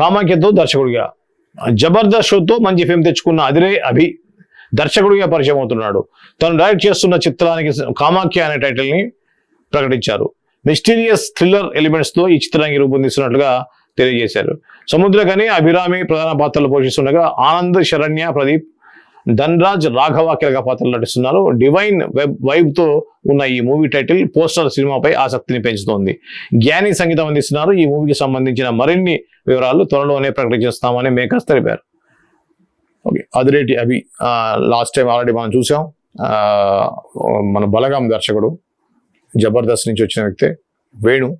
కామాఖ్యతో దర్శకుడిగా. జబర్దస్త్ షోతో మంచి ఫేమ్ తెచ్చుకున్న అదిరే అభి దర్శకుడిగా పరిచయం అవుతున్నాడు. తను డైరెక్ట్ చేస్తున్న చిత్రానికి కామాఖ్య అనే టైటిల్ని ప్రకటించారు. మిస్టీరియస్ థ్రిల్లర్ ఎలిమెంట్స్తో ఈ చిత్రానికి రూపొందిస్తున్నట్లుగా తెలియజేశారు. సముద్రకని అభిరామి ప్రధాన పాత్రలు పోషిస్తుండగా ఆనంద్ శరణ్య ప్రదీప్ ధన్రాజ్ రాఘవ కీలక పాత్రలు నటిస్తున్నారు. డివైన్ వెబ్ వైబ్తో ఉన్న ఈ మూవీ టైటిల్ పోస్టర్ సినిమాపై ఆసక్తిని పెంచుతోంది. జ్ఞాని సంగీతం అందిస్తున్నారు. ఈ మూవీకి సంబంధించిన మరిన్ని వివరాలు త్వరలోనే ప్రకటిస్తామని మేకర్స్ తెలిపారు. ఓకే అదిరేటి అభి లాస్ట్ టైం ఆల్రెడీ మనం చూసాం. మన బలగాం దర్శకుడు జబర్దస్త్ నుంచి వచ్చిన వ్యక్తే వేణు.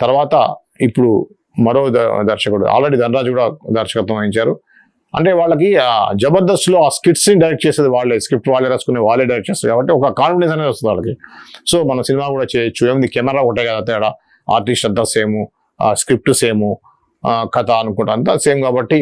తర్వాత ఇప్పుడు మరో ద- దర్శకుడు ఆల్రెడీ ధనరాజు కూడా దర్శకత్వం వహించారు. అంటే వాళ్ళకి జబర్దస్త్లో ఆ స్కిట్స్ని డైరెక్ట్ చేసేది వాళ్ళే. స్క్రిప్ట్ వాళ్ళే రాసుకునే వాళ్ళే డైరెక్ట్ చేస్తారు కాబట్టి ఒక కాన్ఫిడెన్స్ అనేది వస్తుంది వాళ్ళకి. సో మన సినిమా కూడా చేయొచ్చు. ఏముంది? కెమెరా ఒకటే కదా తేడా. ఆర్టిస్ట్ అంతా సేము స్క్రిప్ట్ సేము కథ అనుకుంటా అంతా సేమ్ కాబట్టి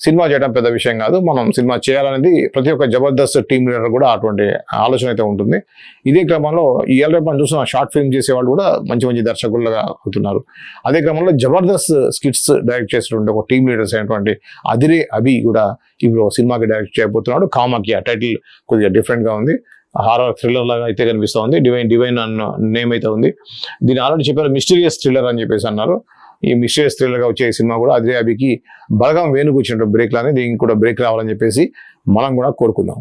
సినిమా చేయడం పెద్ద విషయం కాదు. మనం సినిమా చేయాలనేది ప్రతి ఒక్క జబర్దస్త్ టీమ్ లీడర్ కూడా అటువంటి ఆలోచన అయితే ఉంటుంది. ఇదే క్రమంలో ఈ ఏళ్ళ మనం చూసిన షార్ట్ ఫిల్మ్ చేసేవాళ్ళు కూడా మంచి మంచి దర్శకులుగా అవుతున్నారు. అదే క్రమంలో జబర్దస్త్ స్కిట్స్ డైరెక్ట్ చేసినటువంటి ఒక టీమ్ లీడర్స్ అయినటువంటి అదిరే అభి కూడా ఇప్పుడు సినిమాకి డైరెక్ట్ చేయబోతున్నాడు. ఆ టైటిల్ కొద్దిగా డిఫరెంట్గా ఉంది. హారర్ థ్రిల్లర్ లాగా అయితే కనిపిస్తుంది డివైన్ డివైన్ అన్న నేమ్ అయితే ఉంది. దీన్ని ఆల్రెడీ చెప్పారు మిస్టీరియస్ థ్రిల్లర్ అని చెప్పేసి అన్నారు. ఈ మిశ్రయ స్త్రీలుగా వచ్చే సినిమా కూడా అదే అభికి బలగం వేణుకు వచ్చినట్టు బ్రేక్ లానే దీనికి కూడా బ్రేక్ రావాలని చెప్పేసి మనం కూడా కోరుకుందాం.